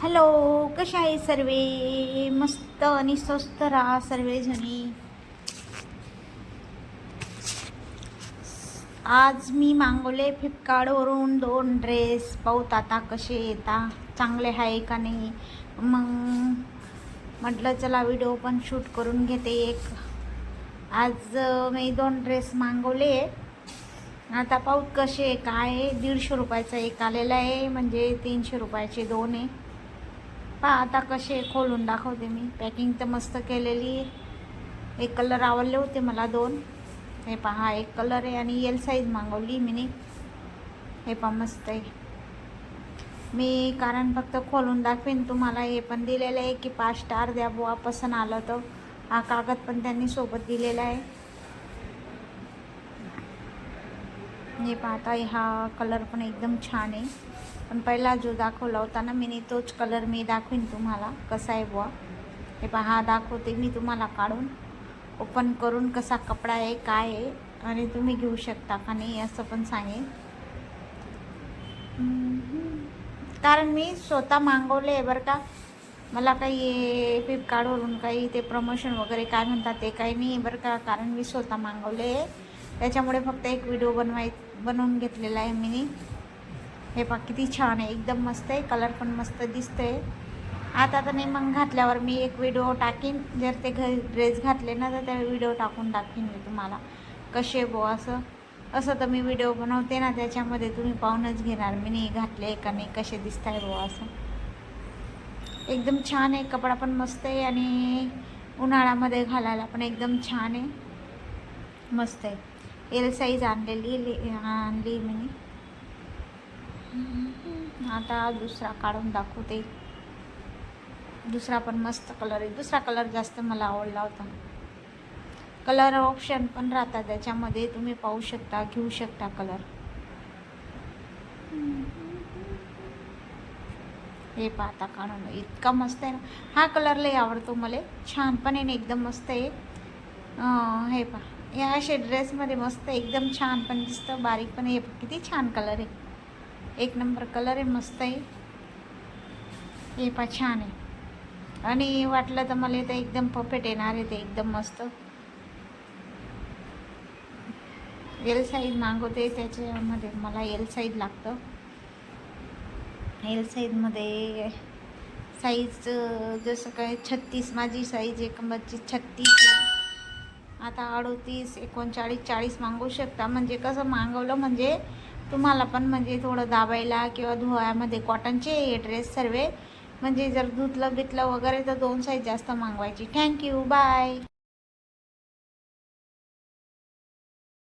Hello कशा आहे सर्वे? मस्त आणि स्वस्त राहा सर्वजणी. आज मी मागवले फ्लिपकार्टवरून दोन ड्रेस. पाहूत आता कसे येता चांगले आहे का नाही? मग म्हटलं चला व्हिडिओ पण शूट करून घेते एक. आज मी दोन ड्रेस मागवले. आता पाहू कसे आहे, काय? दीडशे रुपयाचा एक आलेला आहे म्हणजे तीनशे रुपयाचे दोन आहे. पहा आता कसे खोलून दाखवते मी. पॅकिंग तर मस्त केलेली आहे. एक कलर आवडले होते मला दोन. हे पहा एक कलर आहे आणि एल साईज मागवली मी हे पहा मस्त आहे. मी कारण फक्त खोलून दाखवेन तुम्हाला. हे पण दिलेलं आहे की पाच स्टार द्या बुवा पसंत आलं तर. हा कागद पण त्यांनी सोबत दिलेला आहे. हे पाहता हा कलर पण एकदम छान आहे पण पहिला जो दाखवला होता ना मी तोच कलर मी दाखवीन तुम्हाला कसा आहे बुवा हे पहा हा दाखवते मी तुम्हाला काढून ओपन करून कसा कपडा आहे काय आहे आणि तुम्ही घेऊ शकता का नाही असं पण सांगेन कारण मी स्वतः मागवले आहे बरं का मला काही फ्लिपकार्टवरून काही ते प्रमोशन वगैरे काय म्हणतात ते काही नाही बरं का कारण मी स्वतः मागवले आहे त्याच्यामुळे फक्त एक व्हिडिओ बनवाय बनवून घेतलेला आहे मी हे पा किती छान आहे. एकदम मस्त आहे. कलर पण मस्त दिसतं आहे आता तर नाही मग घातल्यावर मी एक व्हिडिओ टाकीन. जर ते घरी ड्रेस घातले ना तर त्या व्हिडिओ टाकून टाकीन मी तुम्हाला. कसे बो असं. असं तर मी व्हिडिओ बनवते ना त्याच्यामध्ये तुम्ही पाहूनच घेणार. मी नाही घातले का नाही कसे दिसत आहे बो असं. एकदम छान आहे. कपडा पण मस्त आहे आणि उन्हाळ्यामध्ये घालायला पण एकदम छान आहे. मस्त आहे. एल साईज आणलेली आणली मी. आता दुसरा काढून दाखवते. दुसरा पण मस्त कलर आहे. दुसरा कलर जास्त मला आवडला होता. कलर ऑप्शन पण राहतात. त्याच्यामध्ये तुम्ही पाहू शकता घेऊ शकता कलर हे पाहता काढून. इतका मस्त आहे ना. हा कलर लई आवडतो मला. छान पण आहे ना एकदम मस्त आहे. हे पहा. या असे ड्रेसमध्ये मस्त आहे, एकदम छान पण दिसतं बारीक पण हे किती छान कलर आहे. एक नंबर कलर आहे मस्त आहे. हे पा छान आहे. आणि वाटलं तर मला ते एकदम परफेक्ट येणार आहे ते एकदम मस्त. एल साईज मागवते त्याच्यामध्ये मला एल साईज लागतं. एल साईजमध्ये साईज जसं काय छत्तीस माझी साईज एकंबरची छत्तीस आहे. आता अडोतीस एकोणचाळीस चाळीस मागवू शकता. म्हणजे कसं मागवलं म्हणजे तुम्हाला पण म्हणजे थोडं दाबायला किंवा धुवायमध्ये कॉटनचे ड्रेस सर्व. म्हणजे जर धुतलं बितलं वगैरे तर दोन साईज जास्त मागवायची. Thank you bye